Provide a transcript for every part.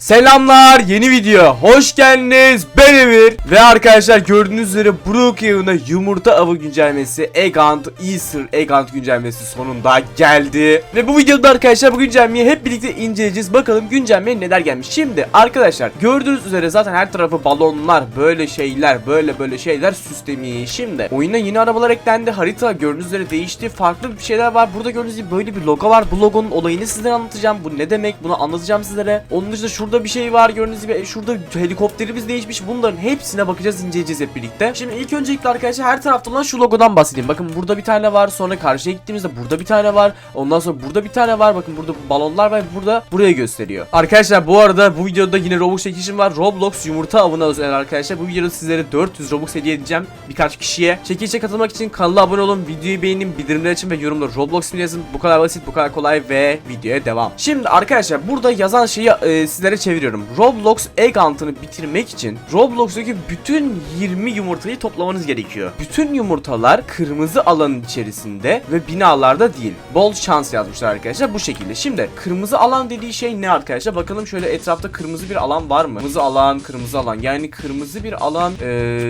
Selamlar yeni video. Hoş geldiniz. Ben Emir ve arkadaşlar gördüğünüz üzere Brookhaven'a yumurta avı güncellemesi Egant Easter Egant güncellemesi sonunda geldi. Ve bu videoda arkadaşlar bu güncellemeyi hep birlikte inceleyeceğiz. Bakalım güncellemeye neler gelmiş. Şimdi arkadaşlar gördüğünüz üzere zaten her tarafı balonlar böyle şeyler böyle böyle şeyler süslemiş şimdi oyuna yeni arabalar eklendi. Harita gördüğünüz üzere değişti. Farklı bir şeyler var. Burada gördüğünüz gibi böyle bir logo var. Bu logonun olayını sizlere anlatacağım. Bu ne demek? Bunu anlatacağım sizlere. Onun dışında şurada bir şey var gördüğünüz gibi. E, şurada helikopterimiz değişmiş. Bunların hepsine bakacağız inceleyeceğiz hep birlikte. Şimdi ilk öncelikle arkadaşlar her tarafta olan şu logodan bahsedeyim. Bakın burada bir tane var sonra karşıya gittiğimizde burada bir tane var. Ondan sonra burada bir tane var. Bakın burada balonlar var burada buraya gösteriyor. Arkadaşlar bu arada bu videoda yine Robux çekişim var. Roblox yumurta avına özel arkadaşlar. Bu videoda sizlere 400 Robux hediye edeceğim birkaç kişiye. Çekilişe katılmak için kanala abone olun videoyu beğenin bildirimler için ve yorumda Roblox yazın. Bu kadar basit bu kadar kolay ve videoya devam. Şimdi arkadaşlar burada yazan şeyi e, sizlere çeviriyorum. Roblox Egg Hunt'ını bitirmek için Roblox'taki bütün 20 yumurtayı toplamanız gerekiyor. Bütün yumurtalar kırmızı alanın içerisinde ve binalarda değil. Bol şans yazmışlar arkadaşlar bu şekilde. Şimdi kırmızı alan dediği şey ne arkadaşlar? Bakalım şöyle etrafta kırmızı bir alan var mı? Kırmızı alan kırmızı alan. Yani kırmızı bir alan e,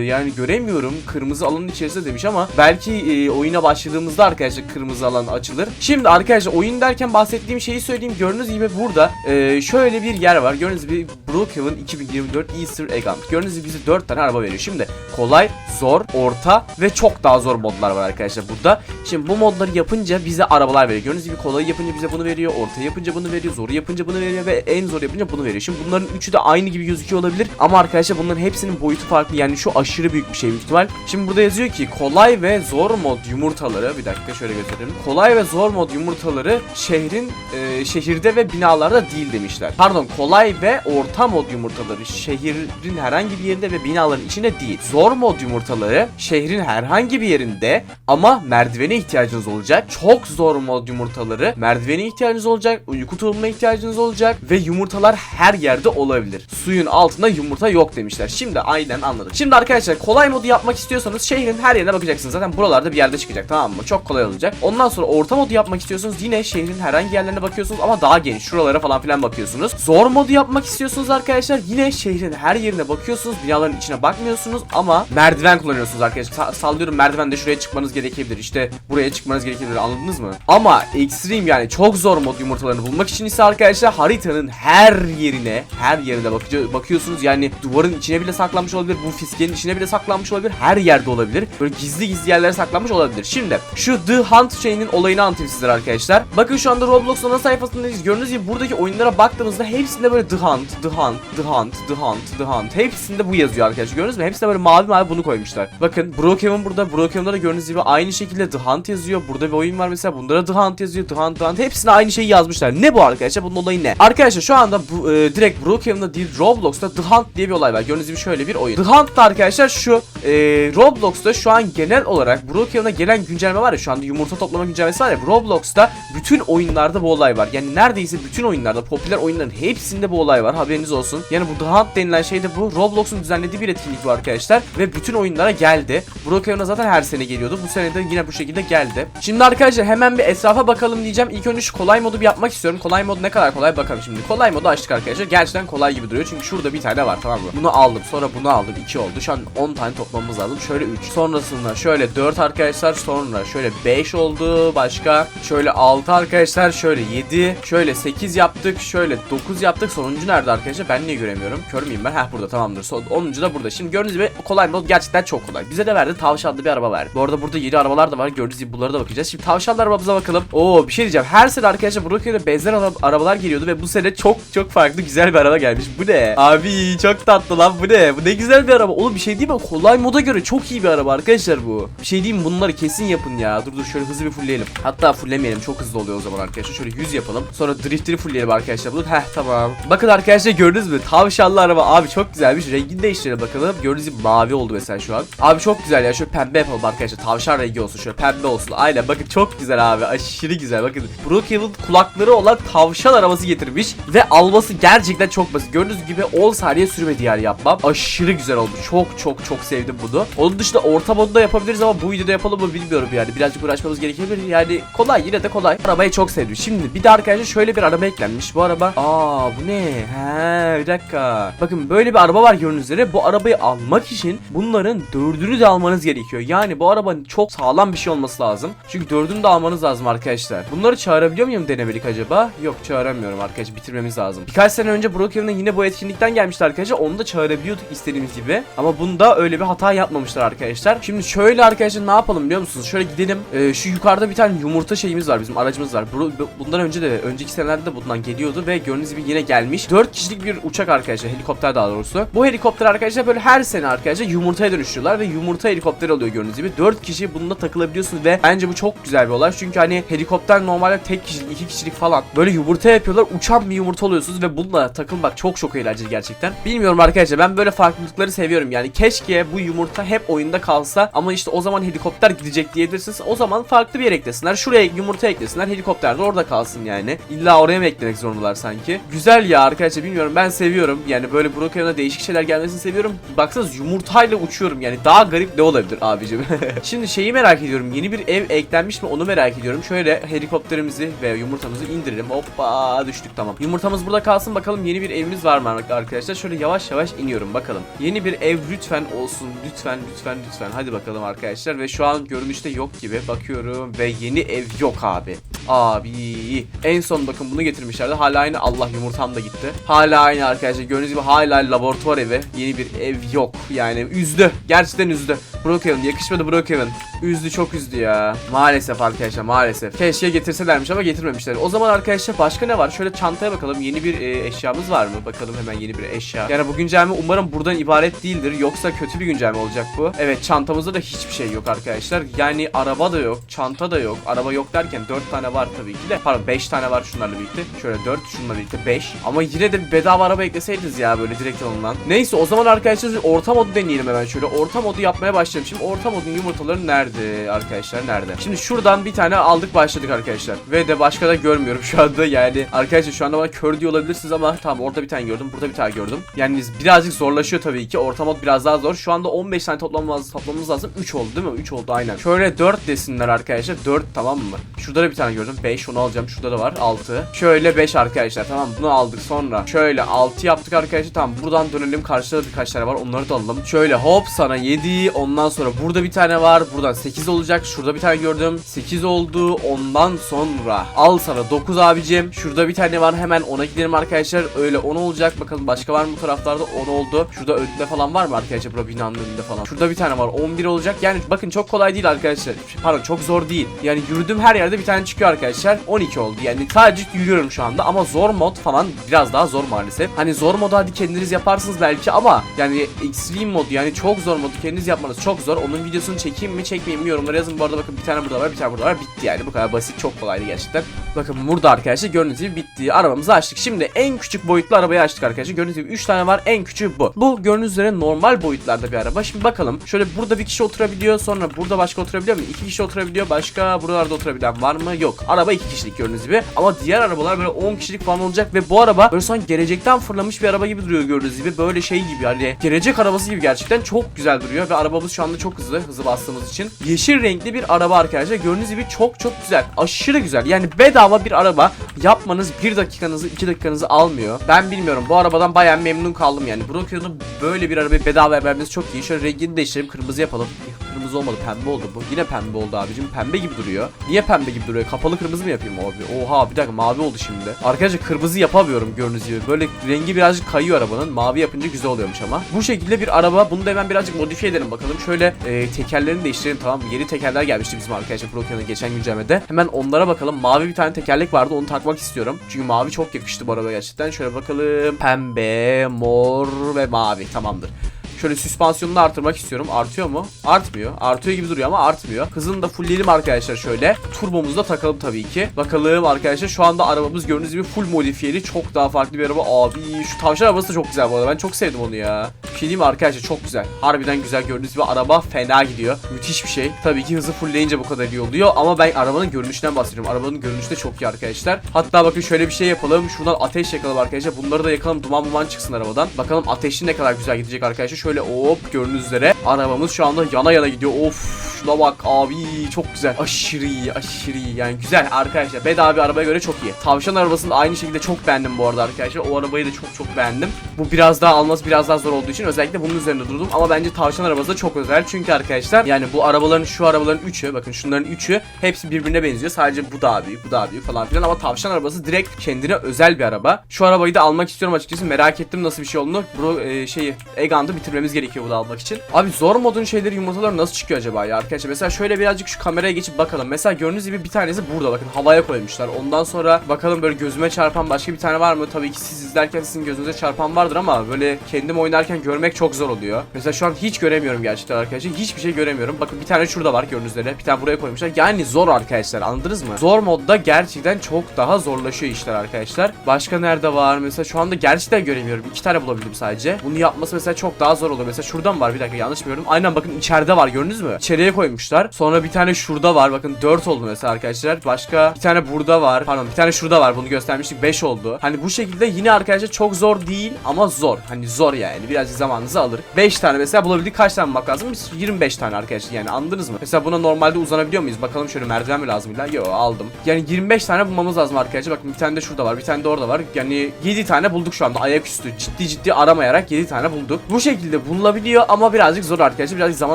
yani göremiyorum. Kırmızı alanın içerisinde demiş ama belki e, oyuna başladığımızda arkadaşlar kırmızı alan açılır. Şimdi arkadaşlar oyun derken bahsettiğim şeyi söyleyeyim. Gördüğünüz gibi burada e, şöyle bir yer var gördüğünüz gibi Brookhaven 2024 Easter Egg Hunt gördüğünüz gibi bize 4 tane araba veriyor. Şimdi kolay zor orta ve çok daha zor modlar var arkadaşlar burada. Şimdi bu modları yapınca bize arabalar veriyor. Gördüğünüz gibi kolayı yapınca bize bunu veriyor orta yapınca bunu veriyor zoru yapınca bunu veriyor ve en zor yapınca bunu veriyor. Şimdi bunların üçü de aynı gibi gözüküyor olabilir ama arkadaşlar bunların hepsinin boyutu farklı. Yani şu aşırı büyük bir şey büyük ihtimal. Şimdi burada yazıyor ki kolay ve zor mod yumurtaları bir dakika şöyle gösterelim. Kolay ve zor mod yumurtaları şehrin e, şehirde ve binalarda değil demişler. Pardon kolay ve orta mod yumurtaları şehrin herhangi bir yerinde ve binaların içinde değil. Zor mod yumurtaları şehrin herhangi bir yerinde ama merdivene ihtiyacınız olacak. Çok zor mod yumurtaları merdivene ihtiyacınız olacak uyku tulumuna ihtiyacınız olacak ve yumurtalar her yerde olabilir. Suyun altında yumurta yok demişler. Şimdi aynen anladık şimdi arkadaşlar kolay modu yapmak istiyorsanız şehrin her yerine bakacaksınız. Zaten buralarda bir yerde çıkacak tamam mı? Çok kolay olacak. Ondan sonra orta modu yapmak istiyorsanız yine şehrin herhangi yerlerine bakıyorsunuz ama daha geniş şuralara falan filan bakıyorsunuz. Zor modu yapmak istiyorsunuz arkadaşlar. Yine şehrin her yerine bakıyorsunuz. Binaların içine bakmıyorsunuz ama merdiven kullanıyorsunuz arkadaşlar. Sa- sallıyorum merdivende şuraya çıkmanız gerekebilir. İşte buraya çıkmanız gerekebilir anladınız mı? Ama extreme yani çok zor mod yumurtalarını bulmak için ise arkadaşlar haritanın her yerine her yerine bakıyorsunuz. Yani duvarın içine bile saklanmış olabilir bu fiskenin içine bile saklanmış olabilir her yerde olabilir. Böyle gizli gizli yerlere saklanmış olabilir. Şimdi şu The Hunt şeyinin olayını anlatayım sizlere arkadaşlar. Bakın şu anda Roblox ana sayfasındayız. Gördüğünüz gibi buradaki oyunlara baktığımızda hepsinde böyle The Hunt The Hunt The Hunt The Hunt The Hunt. Hepsinde bu yazıyor arkadaşlar gördünüz mü? Hepsinde böyle mavi mavi bunu koymuşlar. Bakın Brookhaven burada Brookhaven'da da gördüğünüz gibi aynı şekilde The Hunt yazıyor. Burada bir oyun var mesela bunda da The Hunt yazıyor The Hunt The Hunt. Hepsine aynı şeyi yazmışlar. Ne bu arkadaşlar? Bunun olayı ne? Arkadaşlar şu anda bu, e, direkt Brookhaven'da değil Roblox'ta The Hunt diye bir olay var. Gördüğünüz gibi şöyle bir oyun. The Hunt da arkadaşlar şu e, Roblox'ta şu an genel olarak Brookhaven'a gelen güncelleme var ya şu anda yumurta toplama güncellemesi var ya Roblox'ta bütün oyunlarda bu olay var. Yani neredeyse bütün oyunlarda popüler oyunların hepsinde bu olay var. Haberiniz olsun. Yani bu The Hunt denilen şey de bu Roblox'un düzenlediği bir etkinlik bu arkadaşlar. Ve bütün oyunlara geldi. Brookhaven'a zaten her sene geliyordu. Bu sene de yine bu şekilde geldi. Şimdi arkadaşlar hemen bir etrafa bakalım diyeceğim. İlk önce şu kolay modu bir yapmak istiyorum. Kolay mod ne kadar kolay bakalım şimdi. Kolay modu açtık arkadaşlar. Gerçekten kolay gibi duruyor. Çünkü şurada bir tane var tamam mı? Bunu aldım sonra bunu aldım. 2 oldu. Şu an 10 tane toplamamız lazım. Şöyle 3 sonrasında şöyle 4 arkadaşlar. Sonra şöyle 5 oldu. Başka şöyle 6 arkadaşlar. Şöyle 7 şöyle 8 yaptık. Şöyle 9 yaptık. Sonuncu nerede arkadaşlar ben niye göremiyorum? Kör müyüm ben? Heh burada tamamdır. Son 10. da burada. Şimdi gördüğünüz gibi kolay mod gerçekten çok kolay. Bize de verdi? Tavşanlı bir araba verdi. Bu arada burada yeni arabalar da var. Gördüğünüz gibi bunlara da bakacağız. Şimdi tavşanlı arabamıza bakalım. Oo bir şey diyeceğim. Her sene arkadaşlar Brookhaven'e benzer ara- arabalar geliyordu ve bu sene çok çok farklı güzel bir araba gelmiş. Bu ne? Abi çok tatlı lan. Bu ne? Bu ne güzel bir araba. Oğlum bir şey değil mi? Kolay moda göre çok iyi bir araba arkadaşlar bu. Bir şey diyeyim bunları kesin yapın ya. Dur dur şöyle hızlı bir fullleyelim. Hatta fulllemeyelim. Çok hızlı oluyor o zaman arkadaşlar. Şöyle 100 yapalım. Sonra driftleri fullleyelim arkadaşlar. Bunu heh tamam. Bakın arkadaşlar gördünüz mü? Tavşanlı araba. Abi çok güzelmiş. Rengini değiştirelim bakalım. Gördüğünüz gibi mavi oldu mesela şu an. Abi çok güzel ya. Şöyle pembe yapalım arkadaşlar. Tavşan rengi olsun. Şöyle pembe olsun. Aynen. Bakın çok güzel abi. Aşırı güzel. Bakın. Brookhaven kulakları olan tavşan arabası getirmiş ve alması gerçekten çok basit. Gördüğünüz gibi 10 saniye sürmedi yani yapmam. Aşırı güzel oldu. Çok çok çok sevdim bunu. Onun dışında orta modda yapabiliriz ama bu videoda yapalım mı bilmiyorum yani. Birazcık uğraşmamız gerekebilir. Yani kolay. Yine de kolay. Arabayı çok sevdim. Şimdi bir de arkadaşlar şöyle bir araba eklenmiş. Bu araba. Aa bu ne? He Bir dakika. Bakın böyle bir araba var gördüğünüz üzere. Bu arabayı almak için bunların dördünü de almanız gerekiyor. Yani bu arabanın çok sağlam bir şey olması lazım. Çünkü dördünü de almanız lazım arkadaşlar. Bunları çağırabiliyor muyum denemelik acaba? Yok çağıramıyorum arkadaşlar bitirmemiz lazım. Birkaç sene önce Brookhaven'a yine bu etkinlikten gelmişti arkadaşlar. Onu da çağırabiliyorduk istediğimiz gibi. Ama bunda öyle bir hata yapmamışlar arkadaşlar. Şimdi şöyle arkadaşlar ne yapalım biliyor musunuz? Şöyle gidelim. Ee, şu yukarıda bir tane yumurta şeyimiz var bizim aracımız var. Bu- bu- Bundan önce de önceki senelerde de bundan geliyordu ve gördüğünüz gibi yine gelmiş. 4 kişilik bir uçak arkadaşlar. Helikopter daha doğrusu. Bu helikopter arkadaşlar böyle her sene arkadaşlar yumurtaya dönüştürüyorlar ve yumurta helikopter oluyor gördüğünüz gibi. 4 kişi bununla takılabiliyorsunuz ve bence bu çok güzel bir olay. Çünkü hani helikopter normalde tek kişilik, iki kişilik falan böyle yumurta yapıyorlar. Uçan bir yumurta oluyorsunuz ve bununla takılmak çok çok eğlenceli gerçekten. Bilmiyorum arkadaşlar ben böyle farklılıkları seviyorum. Yani keşke bu yumurta hep oyunda kalsa ama işte o zaman helikopter gidecek diyebilirsiniz. O zaman farklı bir yere eklesinler. Şuraya yumurta eklesinler. Helikopter de orada kalsın yani. İlla oraya mı eklemek zorundalar sanki? Güzel ya arkadaşlar bilmiyorum ben seviyorum. Yani böyle Brookhaven'a değişik şeyler gelmesini seviyorum. Baksanız yumurtayla uçuyorum yani daha garip ne olabilir abicim? Şimdi şeyi merak ediyorum. Yeni bir ev eklenmiş mi onu merak ediyorum. Şöyle helikopterimizi ve yumurtamızı indirelim. Hoppa düştük tamam. Yumurtamız burada kalsın bakalım yeni bir evimiz var mı arkadaşlar? Şöyle yavaş yavaş iniyorum bakalım. Yeni bir ev lütfen olsun. Lütfen lütfen lütfen. Hadi bakalım arkadaşlar. Ve şu an görünüşte yok gibi. Bakıyorum ve yeni ev yok abi. Abi en son bakın bunu getirmişlerdi. Hala aynı Allah yumurtam da gitti. Hala aynı arkadaşlar. Gördüğünüz gibi hala laboratuvar evi. Yeni bir ev yok. Yani üzdü. Gerçekten üzdü. Brookhaven yakışmadı Brookhaven. Üzdü çok üzdü ya. Maalesef arkadaşlar maalesef. Keşke getirselermiş ama getirmemişler. O zaman arkadaşlar başka ne var? Şöyle çantaya bakalım. Yeni bir e, eşyamız var mı? Bakalım hemen yeni bir eşya. Yani bu güncelleme umarım buradan ibaret değildir. Yoksa kötü bir güncelleme olacak bu. Evet çantamızda da hiçbir şey yok arkadaşlar. Yani araba da yok. Çanta da yok. Araba yok derken 4 tane var tabii ki de. Pardon 5 tane var şunlarla birlikte. Şöyle 4 şunlarla birlikte 5. Ama yine de bir bedava araba ekleseydiniz ya böyle direkt alınan. Neyse o zaman arkadaşlar orta modu deneyelim hemen şöyle. Orta modu yapmaya başlayalım. Şimdi orta modun yumurtaları nerede arkadaşlar nerede? Şimdi şuradan bir tane aldık başladık arkadaşlar. Ve de başka da görmüyorum şu anda yani. Arkadaşlar şu anda bana kör diyor olabilirsiniz ama tamam orada bir tane gördüm. Burada bir tane gördüm. Yani birazcık zorlaşıyor tabii ki. Orta mod biraz daha zor. Şu anda 15 tane toplamamız, toplamamız lazım. 3 oldu değil mi? 3 oldu aynen. Şöyle 4 desinler arkadaşlar. 4 tamam mı? Şurada da bir tane gördüm. 5 onu alacağım. Şurada da var. 6. Şöyle 5 arkadaşlar. Tamam bunu aldık sonra. Şöyle 6 yaptık arkadaşlar. Tamam buradan dönelim. Karşıda da birkaç tane var. Onları da alalım. Şöyle hop sana 7. Ondan sonra burada bir tane var. Buradan 8 olacak. Şurada bir tane gördüm. 8 oldu. Ondan sonra al sana 9 abicim. Şurada bir tane var. Hemen ona gidelim arkadaşlar. Öyle 10 olacak. Bakalım başka var mı bu taraflarda? 10 oldu. Şurada önünde falan var mı arkadaşlar? Burada binanın önünde falan. Şurada bir tane var. 11 olacak. Yani bakın çok kolay değil arkadaşlar. Pardon çok zor değil. Yani yürüdüm her yerde bir tane çıkıyor arkadaşlar. 12 oldu. Yani sadece yürüyorum şu anda ama zor mod falan biraz daha zor maalesef. Hani zor modu hadi kendiniz yaparsınız belki ama yani extreme mod yani çok zor modu kendiniz yapmanız çok zor. Onun videosunu çekeyim mi çekmeyeyim mi yorumlara yazın. Bu arada bakın bir tane burada var bir tane burada var. Bitti yani bu kadar basit çok kolaydı gerçekten. Bakın burada arkadaşlar gördüğünüz gibi bitti. Arabamızı açtık. Şimdi en küçük boyutlu arabayı açtık arkadaşlar. Gördüğünüz gibi 3 tane var. En küçüğü bu. Bu gördüğünüz üzere normal boyutlarda bir araba. Şimdi bakalım. Şöyle burada bir kişi oturabiliyor. Sonra burada başka oturabiliyor mu? 2 kişi oturabiliyor. Başka buralarda oturabilen var mı? Yok. Araba 2 kişilik gördüğünüz gibi. Ama diğer arabalar böyle 10 kişilik falan olacak ve bu araba böyle sanki gelecekten fırlamış bir araba gibi duruyor gördüğünüz gibi. Böyle şey gibi hani gelecek arabası gibi gerçekten çok güzel duruyor ve arabamız şu anda çok hızlı. Hızı bastığımız için. Yeşil renkli bir araba arkadaşlar. Gördüğünüz gibi çok çok güzel. Aşırı güzel. Yani bedava bir araba yapmanız 1 dakikanızı 2 dakikanızı almıyor. Ben bilmiyorum. Bu arabadan bayağı memnun kaldım yani. Brookhaven'ın böyle bir arabayı bedava vermesi çok iyi. Şöyle rengini değiştirelim. Kırmızı yapalım. Kırmızı olmadı. Pembe oldu bu. Yine pembe oldu abicim. Pembe gibi duruyor. Niye pembe gibi duruyor? Kapalı kırmızı mı yapayım abi? Oha bir dakika mavi oldu şimdi. Arkadaşlar kırmızı yapamıyorum gördüğünüz gibi. Böyle rengi birazcık kayıyor arabanın. Mavi yapınca güzel oluyormuş ama. Bu şekilde bir araba. Bunu da hemen birazcık modifiye edelim bakalım. Şöyle e, tekerlerini değiştirelim tamam mı? Yeni tekerler gelmişti bizim arkadaşlar Brookhaven'ın geçen güncellemede. Hemen onlara bakalım. Mavi bir tane tekerlek vardı. Onu takmak istiyorum. Çünkü mavi çok yakıştı bu araba gerçekten. Şöyle bakalım. Pembe, mor ve mavi. Tamamdır. Şöyle süspansiyonunu artırmak istiyorum. Artıyor mu? Artmıyor. Artıyor gibi duruyor ama artmıyor. Hızını da fullleyelim arkadaşlar şöyle. Turbomuzu da takalım tabii ki. Bakalım arkadaşlar şu anda arabamız gördüğünüz gibi full modifiyeli. Çok daha farklı bir araba. Abi şu tavşan arabası da çok güzel bu arada. Ben çok sevdim onu ya. Bir şey mi arkadaşlar çok güzel. Harbiden güzel gördüğünüz gibi araba fena gidiyor. Müthiş bir şey. Tabii ki hızı fullleyince bu kadar iyi oluyor. Ama ben arabanın görünüşünden bahsediyorum. Arabanın görünüşü de çok iyi arkadaşlar. Hatta bakın şöyle bir şey yapalım. Şuradan ateş yakalım arkadaşlar. Bunları da yakalım. Duman duman çıksın arabadan. Bakalım ateşi ne kadar güzel gidecek arkadaşlar. Şöyle hop gördüğünüz üzere arabamız şu anda yana yana gidiyor. Of şuna bak abi çok güzel. Aşırı iyi aşırı iyi yani güzel arkadaşlar. Bedava bir arabaya göre çok iyi. Tavşan arabasını da aynı şekilde çok beğendim bu arada arkadaşlar. O arabayı da çok çok beğendim. Bu biraz daha alması biraz daha zor olduğu için özellikle bunun üzerinde durdum. Ama bence tavşan arabası da çok özel. Çünkü arkadaşlar yani bu arabaların şu arabaların üçü bakın şunların üçü hepsi birbirine benziyor. Sadece bu daha büyük bu daha büyük falan filan. Ama tavşan arabası direkt kendine özel bir araba. Şu arabayı da almak istiyorum açıkçası. Merak ettim nasıl bir şey olduğunu. Bro e, şeyi Egant'ı bitirmemiz gerekiyor bu da almak için. Abi zor modun şeyleri yumurtaları nasıl çıkıyor acaba ya arkadaşlar? Mesela şöyle birazcık şu kameraya geçip bakalım. Mesela gördüğünüz gibi bir tanesi burada bakın havaya koymuşlar. Ondan sonra bakalım böyle gözüme çarpan başka bir tane var mı? Tabii ki siz izlerken sizin gözünüze çarpan vardır ama böyle kendim oynarken görmek çok zor oluyor. Mesela şu an hiç göremiyorum gerçekten arkadaşlar. Hiçbir şey göremiyorum. Bakın bir tane şurada var gördüğünüz üzere. Bir tane buraya koymuşlar. Yani zor arkadaşlar anladınız mı? Zor modda gerçekten çok daha zorlaşıyor işler arkadaşlar. Başka nerede var? Mesela şu anda gerçekten göremiyorum. İki tane bulabildim sadece. Bunu yapması mesela çok daha zor olur. Mesela şurada mı var? Bir dakika yanlış gördüm? Aynen bakın içeride var gördünüz mü? İçeriye koymuşlar. Sonra bir tane şurada var. Bakın 4 oldu mesela arkadaşlar. Başka bir tane burada var. Pardon bir tane şurada var. Bunu göstermiştik. 5 oldu. Hani bu şekilde yine arkadaşlar çok zor değil ama zor. Hani zor yani. Birazcık zamanınızı alır. 5 tane mesela bulabildik. Kaç tane bulmak lazım? Biz 25 tane arkadaşlar. Yani anladınız mı? Mesela buna normalde uzanabiliyor muyuz? Bakalım şöyle merdiven mi lazım illa? Yo aldım. Yani 25 tane bulmamız lazım arkadaşlar. Bakın bir tane de şurada var. Bir tane de orada var. Yani 7 tane bulduk şu anda ayaküstü. Ciddi ciddi aramayarak 7 tane bulduk. Bu şekilde bulunabiliyor ama birazcık zor arkadaşlar. Birazcık zaman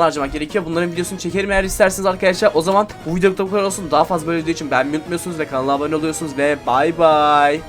harcamak gerekiyor. Bunların videosunu çekerim eğer isterseniz arkadaşlar. O zaman bu videoda bu kadar olsun. Daha fazla böyle video için beğenmeyi unutmuyorsunuz ve kanala abone oluyorsunuz ve bay bay.